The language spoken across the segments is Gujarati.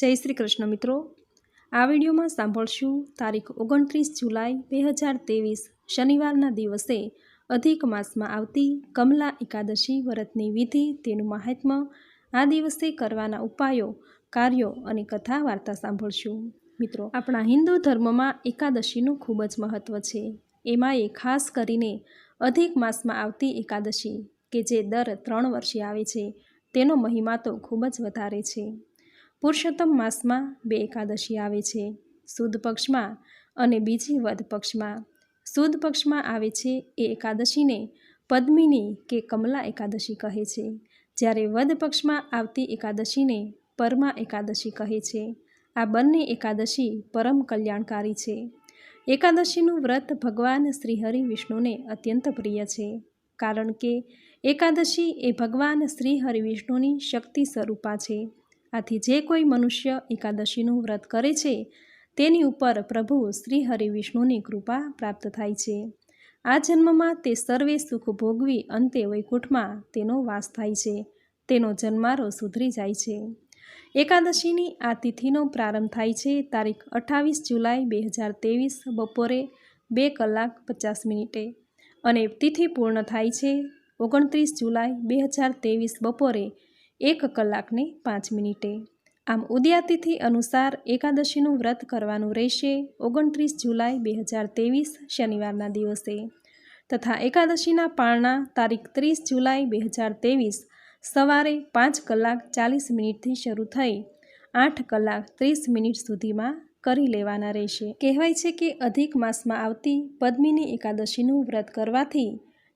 જય શ્રી કૃષ્ણ મિત્રો. આ વિડીયોમાં સાંભળશું તારીખ ઓગણત્રીસ જુલાઈ બે હજાર ત્રેવીસ, શનિવારના દિવસે અધિક માસમાં આવતી કમલા એકાદશી વ્રતની વિધિ, તેનું મહાત્મ્ય, આ દિવસે કરવાના ઉપાયો, કાર્યો અને કથા વાર્તા સાંભળશું. મિત્રો, આપણા હિન્દુ ધર્મમાં એકાદશીનું ખૂબ જ મહત્ત્વ છે. એમાં એ ખાસ કરીને અધિક માસમાં આવતી એકાદશી, કે જે દર ત્રણ વર્ષે આવે છે, તેનો મહિમા તો ખૂબ જ વધારે છે. પુરુષોત્તમ માસમાં બે એકાદશી આવે છે. સુદ પક્ષમાં અને બીજી વધ પક્ષમાં. સુદ પક્ષમાં આવે છે એ એકાદશીને પદ્મિની કે કમલા એકાદશી કહે છે. જ્યારે વધ પક્ષમાં આવતી એકાદશીને પરમા એકાદશી કહે છે. આ બંને એકાદશી પરમ કલ્યાણકારી છે. એકાદશીનું વ્રત ભગવાન શ્રીહરિ વિષ્ણુને અત્યંત પ્રિય છે. કારણ કે એકાદશી એ ભગવાન શ્રી હરિવિષ્ણુની શક્તિ સ્વરૂપા છે. આથી જે કોઈ મનુષ્ય એકાદશીનું વ્રત કરે છે, તેની ઉપર પ્રભુ શ્રી હરિ વિષ્ણુની કૃપા પ્રાપ્ત થાય છે. આ જન્મમાં તે સર્વે સુખ ભોગવી અંતે વૈકુંઠમાં તેનો વાસ થાય છે. તેનો જન્મારો સુધરી જાય છે. એકાદશીની આ તિથિનો પ્રારંભ થાય છે તારીખ અઠ્ઠાવીસ જુલાઈ બે હજાર ત્રેવીસ બપોરે બે કલાક પચાસ મિનિટે અને તિથિ પૂર્ણ થાય છે ઓગણત્રીસ જુલાઈ બે હજાર ત્રેવીસ બપોરે એક કલાકને પાંચ મિનિટે. આમ ઉદયાતિથિ અનુસાર એકાદશીનું વ્રત કરવાનું રહેશે ઓગણત્રીસ જુલાઈ બે હજાર ત્રેવીસ શનિવારના દિવસે. તથા એકાદશીના પાળના તારીખ ત્રીસ જુલાઈ બે હજાર ત્રેવીસ સવારે પાંચ કલાક ચાલીસ મિનિટથી શરૂ થઈ આઠ કલાક ત્રીસ મિનિટ સુધીમાં કરી લેવાના રહેશે. કહેવાય છે કે અધિક માસમાં આવતી પદ્મિની એકાદશીનું વ્રત કરવાથી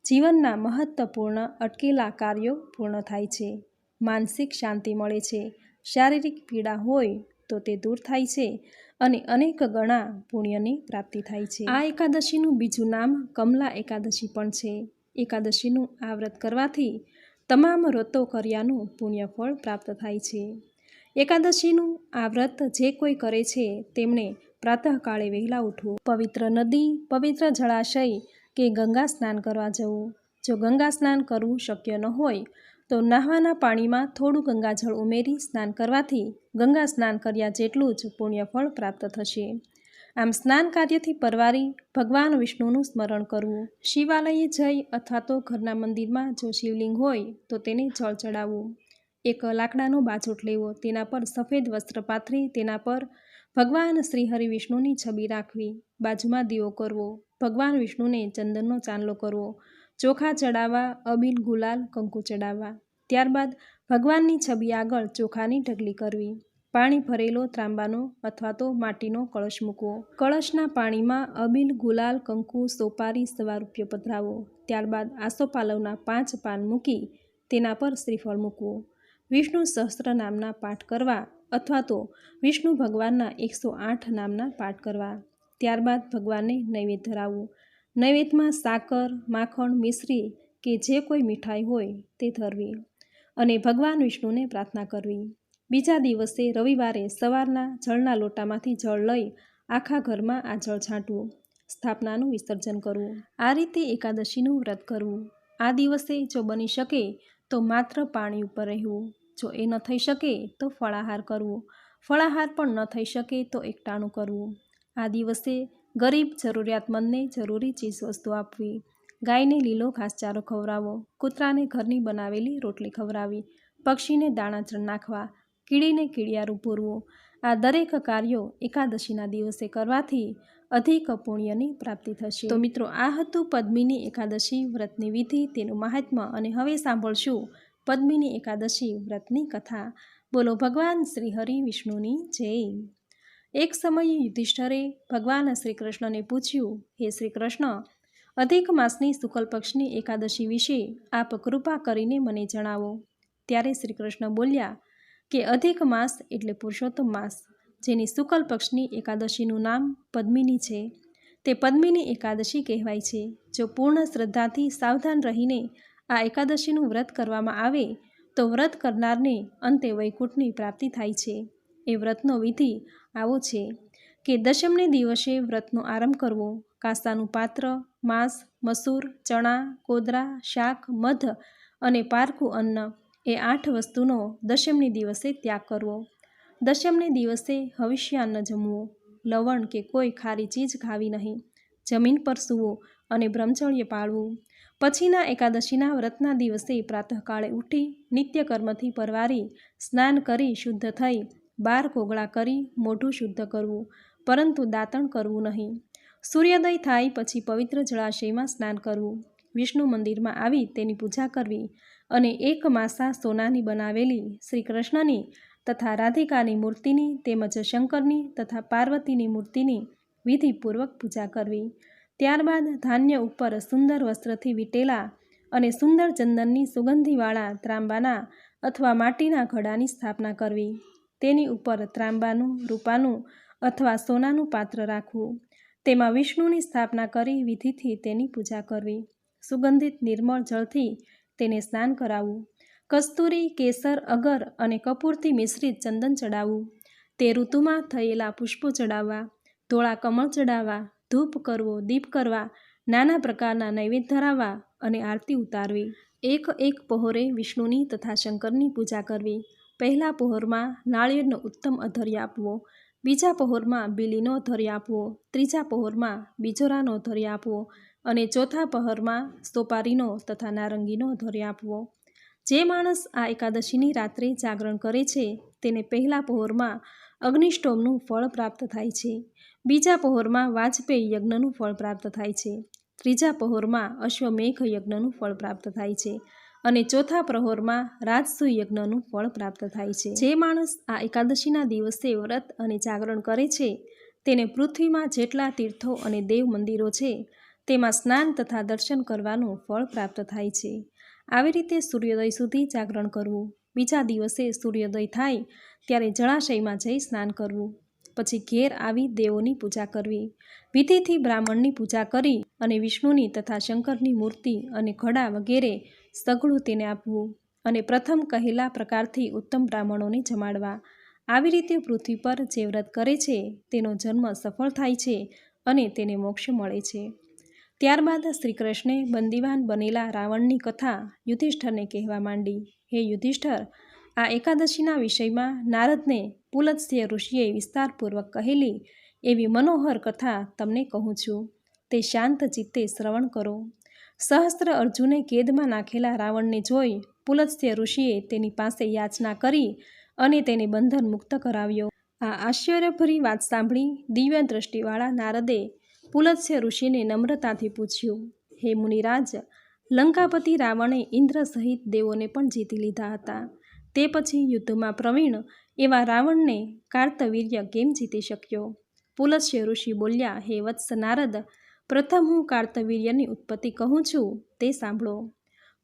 જીવનના મહત્વપૂર્ણ અટકેલા કાર્યો પૂર્ણ થાય છે. માનસિક શાંતિ મળે છે. શારીરિક પીડા હોય તો તે દૂર થાય છે અને અનેક ગણા પુણ્યની પ્રાપ્તિ થાય છે. આ એકાદશીનું બીજું નામ કમલા એકાદશી પણ છે. એકાદશીનું આ વ્રત કરવાથી તમામ વ્રતો કર્યાનું પુણ્યફળ પ્રાપ્ત થાય છે. એકાદશીનું આ વ્રત જે કોઈ કરે છે તેમણે પ્રાતઃકાળે વહેલા ઉઠવું પવિત્ર નદી, પવિત્ર જળાશય કે ગંગા સ્નાન કરવા જવું. જો ગંગા સ્નાન કરવું શક્ય ન હોય તો નાહવાના પાણીમાં થોડું ગંગાજળ ઉમેરી સ્નાન કરવાથી ગંગા સ્નાન કર્યા જેટલું જ પુણ્યફળ પ્રાપ્ત થશે. આમ સ્નાન કાર્યથી પરવારી ભગવાન વિષ્ણુનું સ્મરણ કરવું. શિવાલયે જઈ અથવા તો ઘરના મંદિરમાં જો શિવલિંગ હોય તો તેને જળ ચડાવવું. એક લાકડાનો બાજોટ લેવો, તેના પર સફેદ વસ્ત્ર પાથરી, તેના પર ભગવાન શ્રી હરિ વિષ્ણુની છબી રાખવી. બાજુમાં દીવો કરવો. ભગવાન વિષ્ણુને ચંદનનો ચાંદલો કરવો. ચોખા ચડાવવા, અબીલ ગુલાલ, કંકુ ચડાવવા. ત્યારબાદ ભગવાનની છબી આગળ ચોખાની ઢગલી કરવી. પાણી ભરેલો ત્રાંબાનો અથવા તો માટીનો કળશ મૂકવો. કળશના પાણીમાં અબીલ ગુલાલ, કંકુ, સોપારી સવા રૂપિયો પધરાવો. ત્યારબાદ આસોપાલવના પાંચ પાન મૂકી તેના પર શ્રીફળ મૂકવો. વિષ્ણુ સહસ્ત્ર નામના પાઠ કરવા અથવા તો વિષ્ણુ ભગવાનના એકસો આઠ નામના પાઠ કરવા. ત્યારબાદ ભગવાનને નૈવેદ્ય ધરાવવું. નૈવેદ્યમાં સાકર, માખણ, મિશ્રી કે જે કોઈ મીઠાઈ હોય તે ધરવી અને ભગવાન વિષ્ણુને પ્રાર્થના કરવી. બીજા દિવસે રવિવારે સવારના જળના લોટામાંથી જળ લઈ આખા ઘરમાં આ જળ છાંટવું, સ્થાપનાનું વિસર્જન કરવું. આ રીતે એકાદશીનું વ્રત કરવું. આ દિવસે જો બની શકે તો માત્ર પાણી ઉપર રહેવું. જો એ ન થઈ શકે તો ફળાહાર કરવું. ફળાહાર પણ ન થઈ શકે તો એકટાણું કરવું. આ દિવસે ગરીબ જરૂરિયાતમંદને જરૂરી ચીજવસ્તુ આપવી. ગાયને લીલો ઘાસચારો ખવડાવવો. કૂતરાને ઘરની બનાવેલી રોટલી ખવડાવવી પક્ષીને દાણા ચણ નાખવા. કીડીને કીડિયારું પૂરવું આ દરેક કાર્યો એકાદશીના દિવસે કરવાથી અધિક પુણ્યની પ્રાપ્તિ થશે. તો મિત્રો, આ હતું પદ્મિની એકાદશી વ્રતની વિધિ. તેનું મહાત્મ્ય અને હવે સાંભળશું પદ્મિની એકાદશી વ્રતની કથા. બોલો ભગવાન શ્રી હરિ વિષ્ણુની જય. એક સમયે યુધિષ્ઠરે ભગવાન શ્રી કૃષ્ણને પૂછ્યું, હે શ્રી કૃષ્ણ અધિક માસની શુકલ પક્ષની એકાદશી વિશે આપ કૃપા કરીને મને જણાવો. ત્યારે શ્રી કૃષ્ણ બોલ્યા, કે અધિક માસ એટલે પુરુષોત્તમ માસ, જેની શુકલ પક્ષની એકાદશીનું નામ પદ્મિની છે. તે પદ્મિની એકાદશી કહેવાય છે, જો પૂર્ણ શ્રદ્ધાથી સાવધાન રહીને આ એકાદશીનું વ્રત કરવામાં આવે, તો વ્રત કરનારને અંતે વૈકુંઠની પ્રાપ્તિ થાય છે. એ વ્રતનો વિધિ આવો છે કે દશમને દિવસે વ્રતનો આરંભ કરવો. કાસ્તાનું પાત્ર, માંસ, મસૂર, ચણા, કોદરા, શાક, મધ અને પારકું અન્ન એ આઠ વસ્તુનો દશમની દિવસે ત્યાગ કરવો. દશમને દિવસે હવિષ્યાન્ન જમવું. લવણ કે કોઈ ખારી ચીજ ખાવી નહીં. જમીન પર સૂવું અને બ્રહ્મચર્ય પાળવું. પછીના એકાદશીના વ્રતના દિવસે પ્રાતઃકાળે ઉઠી નિત્યકર્મથી પરવારી, સ્નાન કરી શુદ્ધ થઈ બાર કોગળા કરી મોઢું શુદ્ધ કરવું, પરંતુ દાંતણ કરવું નહીં. સૂર્યોદય થાય પછી પવિત્ર જળાશયમાં સ્નાન કરવું. વિષ્ણુ મંદિરમાં આવી તેની પૂજા કરવી અને એક માસા સોનાની બનાવેલી શ્રી કૃષ્ણની તથા રાધિકાની મૂર્તિની તેમજ શંકરની તથા પાર્વતીની મૂર્તિની વિધિપૂર્વક પૂજા કરવી. ત્યારબાદ ધાન્ય ઉપર સુંદર વસ્ત્રથી વીટેલા અને સુંદર ચંદનની સુગંધીવાળા ત્રાંબાના અથવા માટીના ઘડાની સ્થાપના કરવી. તેની ઉપર ત્રાંબાનું, રૂપાનું અથવા સોનાનું પાત્ર રાખવું. તેમાં વિષ્ણુની સ્થાપના કરી વિધિથી તેની પૂજા કરવી. સુગંધિત નિર્મળ જળથી તેને સ્નાન કરાવવું. કસ્તુરી, કેસર, અગર અને કપૂરથી મિશ્રિત ચંદન ચડાવવું. તે ઋતુમાં થયેલા પુષ્પો ચડાવવા, ધોળા કમળ ચડાવવા, ધૂપ કરવો, દીપ કરવા, નાના પ્રકારના નૈવેદ્ય ધરાવવા અને આરતી ઉતારવી. એક એક પહોરે વિષ્ણુની તથા શંકરની પૂજા કરવી. પહેલા પહોરમાં નાળિયેરનો ઉત્તમ અધર્ય આપવો, બીજા પહોરમાં બીલીનો અધર્ય આપવો, ત્રીજા પહોરમાં બીજોરાનો અધર્ય આપવો અને ચોથા પહોરમાં સોપારીનો તથા નારંગીનો અધર્ય આપવો. જે માણસ આ એકાદશીની રાત્રે જાગરણ કરે છે, તેને પહેલા પહોરમાં અગ્નિષ્ટોમનું ફળ પ્રાપ્ત થાય છે, બીજા પહોરમાં વાજપેયી યજ્ઞનું ફળ પ્રાપ્ત થાય છે, ત્રીજા પહોરમાં અશ્વમેઘ યજ્ઞનું ફળ પ્રાપ્ત થાય છે અને ચોથા પ્રહોરમાં રાજસુ યજ્ઞનું ફળ પ્રાપ્ત થાય છે. જે માણસ આ એકાદશીના દિવસે વ્રત અને જાગરણ કરે છે, તેને પૃથ્વીમાં જેટલા તીર્થો અને દેવ મંદિરો છે, તેમાં સ્નાન તથા દર્શન કરવાનું ફળ પ્રાપ્ત થાય છે. આવી રીતે સૂર્યોદય સુધી જાગરણ કરવું, બીજા દિવસે સૂર્યોદય થાય, ત્યારે જળાશયમાં જઈ સ્નાન કરવું, પછી ઘેર આવી દેવોની પૂજા કરવી, વિધિથી બ્રાહ્મણની પૂજા કરી અને વિષ્ણુની તથા શંકરની મૂર્તિ અને ઘડા વગેરે સઘળું તેને આપવું અને પ્રથમ કહેલા પ્રકારથી ઉત્તમ બ્રાહ્મણોને જમાડવા. આવી રીતે પૃથ્વી પર જે વ્રત કરે છે, તેનો જન્મ સફળ થાય છે અને તેને મોક્ષ મળે છે. ત્યારબાદ શ્રીકૃષ્ણે બંદીવાન બનેલા રાવણની કથા યુધિષ્ઠરને કહેવા માંડી, હે યુધિષ્ઠર, આ એકાદશીના વિષયમાં નારદને પુલત્સ્ય ઋષિએ વિસ્તારપૂર્વક કહેલી એવી મનોહર કથા તમને કહું છું. તે શાંત ચિત્તે શ્રવણ કરો. સહસ્ત્ર અર્જુને કેદમાં નાખેલા રાવણને જોઈ પુલત્સ્ય ઋષિએ તેની પાસે યાચના કરી અને તેને બંધન મુક્ત કરાવ્યો. આ આશ્ચર્યભરી વાત સાંભળી દિવ્ય દ્રષ્ટિવાળા નારદે પુલત્સ્ય ઋષિને નમ્રતાથી પૂછ્યું, હે મુનિરાજ, લંકાપતિ રાવણે ઇન્દ્ર સહિત દેવોને પણ જીતી લીધા હતા. તે પછી યુદ્ધમાં પ્રવીણ એવા રાવણને કાર્તવીર્ય કેમ જીતી શક્યો? પુલસ્ય ઋષિ બોલ્યા, હે વત્સ નારદ પ્રથમ હું કાર્તવીર્યની ઉત્પત્તિ કહું છું, તે સાંભળો.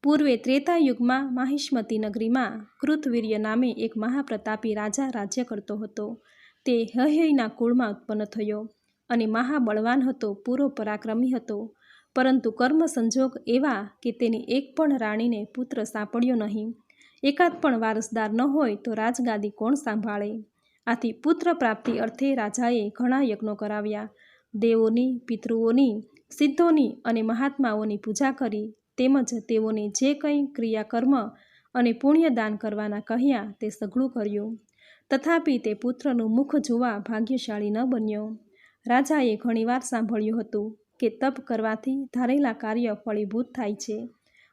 પૂર્વે ત્રેતા યુગમાં માહિષ્મતી નગરીમાં કૃતવીર્ય નામે એક મહાપ્રતાપી રાજા રાજ્ય કરતો હતો. તે હયના કુળમાં ઉત્પન્ન થયો અને મહાબળવાન હતો, પૂરો પરાક્રમી હતો. પરંતુ કર્મ સંજોગ એવા કે તેની એક પણ રાણીને પુત્ર સાંપડ્યો નહીં. એકાદ પણ વારસદાર ન હોય તો રાજગાદી કોણ સાંભાળે? આથી પુત્ર પ્રાપ્તિ અર્થે રાજાએ ઘણા યજ્ઞો કરાવ્યા. દેવોની, પિતૃઓની, સિદ્ધોની અને મહાત્માઓની પૂજા કરી, તેમજ તેઓને જે કંઈ ક્રિયાકર્મ અને પુણ્યદાન કરવાના કહ્યા તે સઘળું કર્યું. તથાપિ તે પુત્રનું મુખ જોવા ભાગ્યશાળી ન બન્યો. રાજાએ ઘણીવાર સાંભળ્યું હતું કે તપ કરવાથી ધારેલા કાર્ય ફળીભૂત થાય છે,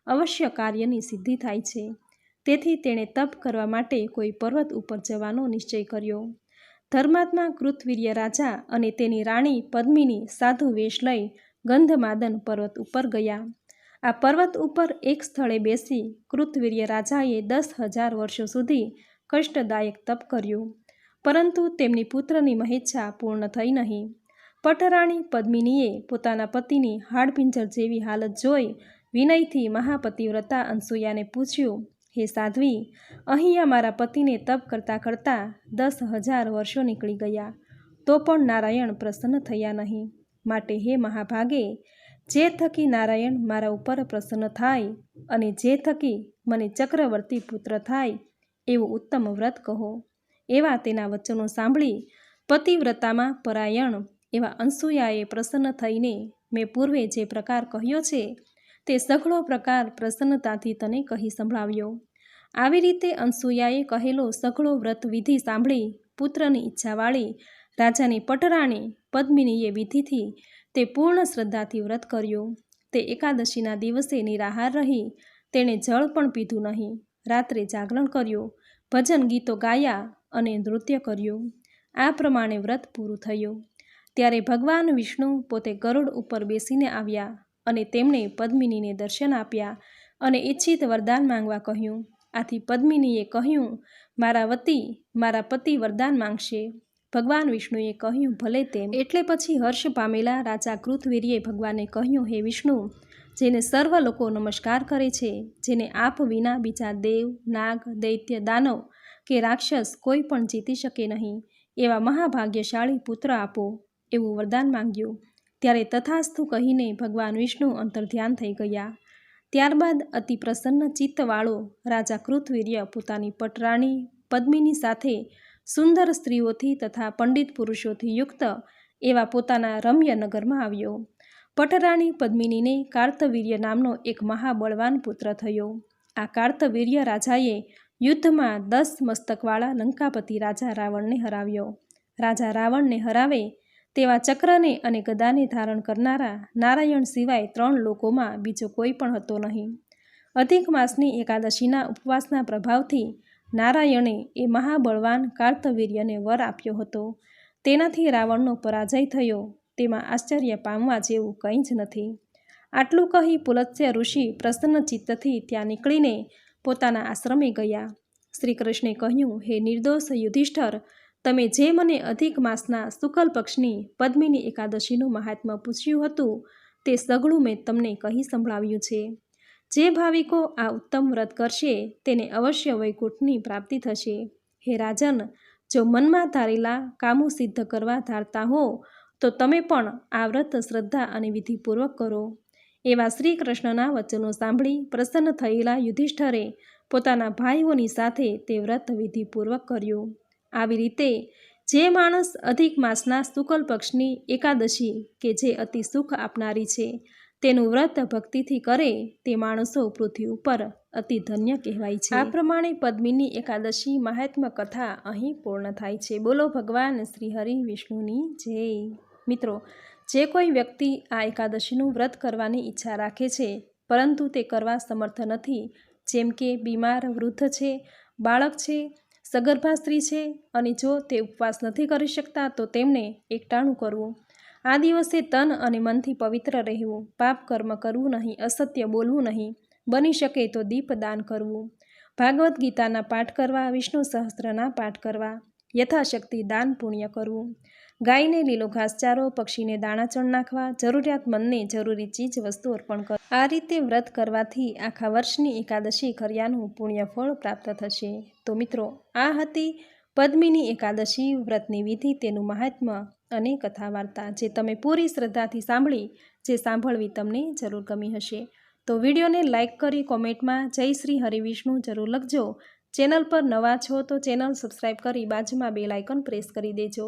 અવશ્ય કાર્યની સિદ્ધિ થાય છે. તેથી તેણે તપ કરવા માટે કોઈ પર્વત ઉપર જવાનો નિશ્ચય કર્યો. ધર્માત્મા કૃતવીર્ય રાજા અને તેની રાણી પદ્મિની સાધુ વેશ લઈ ગંધમાદન પર્વત ઉપર ગયા. આ પર્વત ઉપર એક સ્થળે બેસી કૃતવીર્ય રાજાએ દસ હજાર વર્ષો સુધી કષ્ટદાયક તપ કર્યું. પરંતુ તેમની પુત્રની મહેચ્છા પૂર્ણ થઈ નહીં. પટરાણી પદ્મિનીએ પોતાના પતિની હાડપિંજર જેવી હાલત જોઈ વિનયથી મહાપતિવ્રતા અનસૂયાને પૂછ્યું હે સાધ્વી, અહીંયા મારા પતિને તપ કરતાં કરતાં દસ હજાર વર્ષો નીકળી ગયા. તો પણ નારાયણ પ્રસન્ન થયા નહીં. માટે હે મહાભાગે, જે થકી નારાયણ મારા ઉપર પ્રસન્ન થાય અને જે થકી મને ચક્રવર્તી પુત્ર થાય, એવું ઉત્તમ વ્રત કહો. એવા તેના વચનો સાંભળી પતિવ્રતામાં પરાયણ એવા અંસુયાએ પ્રસન્ન થઈને મેં પૂર્વે જે પ્રકાર કહ્યો છે, તે સઘળો પ્રકાર પ્રસન્નતાથી તને કહી સંભળાવ્યો. આવી રીતે અનસૂયાએ કહેલો સઘળો વ્રત વિધિ સાંભળી પુત્રની ઈચ્છાવાળી રાજાની પટરાણી પદ્મિનીએ વિધિથી તે પૂર્ણ શ્રદ્ધાથી વ્રત કર્યું. તે એકાદશીના દિવસે નિરાહાર રહી, તેણે જળ પણ પીધું નહીં. રાત્રે જાગરણ કર્યું, ભજન ગીતો ગાયા અને નૃત્ય કર્યું. આ પ્રમાણે વ્રત પૂરું થયું. ત્યારે ભગવાન વિષ્ણુ પોતે ગરુડ ઉપર બેસીને આવ્યા અને તેમણે પદ્મિનીને દર્શન આપ્યા અને ઈચ્છિત વરદાન માંગવા કહ્યું આથી પદ્મિનીએ કહ્યું, મારા વતી, મારા પતિ વરદાન માંગશે. ભગવાન વિષ્ણુએ કહ્યું, ભલે તેમ. એટલે પછી હર્ષ પામેલા રાજા કૃતવીર્યે ભગવાને કહ્યું, હે વિષ્ણુ, જેને સર્વ લોકો નમસ્કાર કરે છે, જેને આપ વિના બીજા દેવ, નાગ, દૈત્ય, દાનવ કે રાક્ષસ કોઈ પણ જીતી શકે નહીં, એવા મહાભાગ્યશાળી પુત્ર આપો. એવું વરદાન માંગ્યું. ત્યારે તથાસ્તુ કહીને ભગવાન વિષ્ણુ અંતર્ધ્યાન થઈ ગયા. ત્યારબાદ અતિ પ્રસન્ન ચિત્તવાળો રાજા કૃતવીર્ય પોતાની પટરાણી પદ્મિની સાથે સુંદર સ્ત્રીઓથી તથા પંડિત પુરુષોથી યુક્ત એવા પોતાના રમ્ય નગરમાં આવ્યો. પટરાણી પદ્મિનીને કાર્તવીર્ય નામનો એક મહાબળવાન પુત્ર થયો. આ કાર્તવીર્ય રાજાએ યુદ્ધમાં દસ મસ્તકવાળા લંકાપતિ રાજા રાવણને હરાવ્યો. રાજા રાવણને હરાવે તેવા ચક્રને અને ગદાને ધારણ કરનારા નારાયણ સિવાય ત્રણ લોકોમાં બીજો કોઈ પણ હતો નહીં. અધિક માસની એકાદશીના ઉપવાસના પ્રભાવથી નારાયણે એ મહાબળવાન કાર્તવીર્યને વર આપ્યો હતો. તેનાથી રાવણનો પરાજય થયો, તેમાં આશ્ચર્ય પામવા જેવું કંઈ જ નથી. આટલું કહી પુલત્સ્ય ઋષિ પ્રસન્ન ચિત્તથી ત્યાં નીકળીને પોતાના આશ્રમે ગયા. શ્રીકૃષ્ણે કહ્યું, હે નિર્દોષ યુધિષ્ઠર તમે જે મને અધિક માસના શુકલ પક્ષની પદ્મિની એકાદશીનું મહાત્મ્ય પૂછ્યું હતું, તે સગળું મેં તમને કહી સંભળાવ્યું છે. જે ભાવિકો આ ઉત્તમ વ્રત કરશે, તેને અવશ્ય વૈકુંઠની પ્રાપ્તિ થશે. હે રાજન, જો મનમાં ધારેલા કામો સિદ્ધ કરવા ધારતા હો, તો તમે પણ આ વ્રત શ્રદ્ધા અને વિધિપૂર્વક કરો. એવા શ્રી કૃષ્ણના વચનો સાંભળી પ્રસન્ન થયેલા યુધિષ્ઠરે પોતાના ભાઈઓની સાથે તે વ્રત વિધિપૂર્વક કર્યું. આવી રીતે જે માણસ અધિક માસના શુકલ પક્ષની એકાદશી કે જે અતિ સુખ આપનારી છે, તેનું વ્રત ભક્તિથી કરે તે માણસો પૃથ્વી ઉપર અતિ ધન્ય કહેવાય છે. આ પ્રમાણે પદ્મિની એકાદશી મહાત્મ્ય કથા અહીં પૂર્ણ થાય છે. બોલો ભગવાન શ્રી હરિ વિષ્ણુની જય. મિત્રો, જે કોઈ વ્યક્તિ આ એકાદશીનું વ્રત કરવાની ઈચ્છા રાખે છે, પરંતુ તે કરવા સમર્થ નથી, જેમ કે બીમાર વૃદ્ધ છે, બાળક છે સગર્ભા સ્ત્રી છે અને જો તે ઉપવાસ નથી કરી શકતા, તો તેમણે એકટાણું કરવું. આ દિવસે તન અને મનથી પવિત્ર રહેવું. પાપ કર્મ કરવું નહીં, અસત્ય બોલવું નહીં. બની શકે તો દીપદાન કરવું. ભાગવદ્ ગીતાના પાઠ કરવા, વિષ્ણુ સહસ્ત્રના પાઠ કરવા. યથાશક્તિ દાન પુણ્ય કરવું. ગાયને લીલો ઘાસચારો, પક્ષીને દાણાચણ નાખવા જરૂરિયાતમંદને જરૂરી ચીજ, વસ્તુ અર્પણ કર. આ રીતે વ્રત કરવાથી આખા વર્ષની એકાદશી કર્યાનું પુણ્ય ફળ પ્રાપ્ત થશે. તો મિત્રો, આ હતી પદ્મિની એકાદશી વ્રતની વિધિ, તેનું મહાત્મ્ય અને કથા વાર્તા જે તમે પૂરી શ્રદ્ધાથી સાંભળી, જે સાંભળવી તમને જરૂર ગમી હશે. તો વિડીયોને લાઇક કરી કોમેન્ટમાં જય શ્રી હરિવિષ્ણુ જરૂર લખજો. ચેનલ પર નવા છો તો ચેનલ સબસ્ક્રાઈબ કરી બાજુમાં બે લાઇકન પ્રેસ કરી દેજો.